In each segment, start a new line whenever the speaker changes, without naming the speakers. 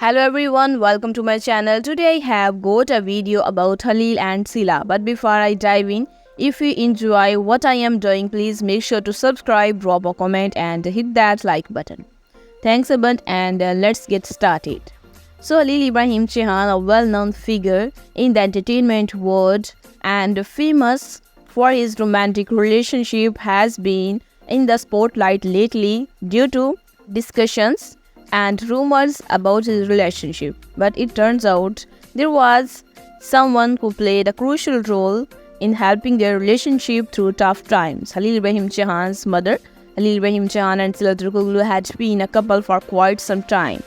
Hello everyone, welcome to my channel. Today I have got a video about Halil and Sila. But before I dive in, if you enjoy what I am doing, please make sure to subscribe, drop a comment and hit that like button. Thanks a bunch and uh, let's get started. So Halil Ibrahim Chehan, a well-known figure in the entertainment world and famous for his romantic relationship has been in the spotlight lately due to discussions and rumors about his relationship. But it turns out there was someone who played a crucial role in helping their relationship through tough times. Halil Ibrahim Chehan's mother, Halil Ibrahim Chehan and Sila Turkoglu had been a couple for quite some time.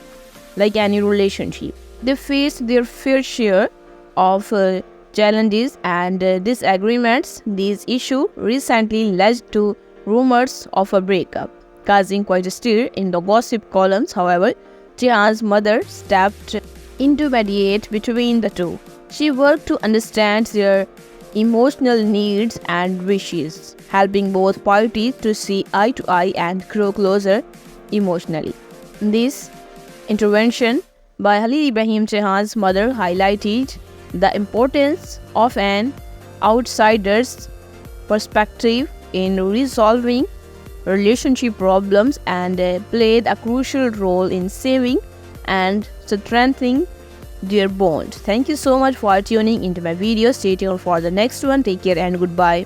Like any relationship, they faced their fair share of uh, challenges and uh, disagreements. This issue recently led to rumors of a breakup, causing quite a stir in the gossip columns. However, Jian's mother stepped in to mediate between the two. She worked to understand their emotional needs and wishes, helping both parties to see eye to eye and grow closer emotionally. This intervention by Halil Ibrahim Chehan's mother highlighted the importance of an outsider's perspective in resolving relationship problems and uh, played a crucial role in saving and strengthening their bond. Thank you so much for tuning into my video. Stay tuned for the next one. Take care and goodbye.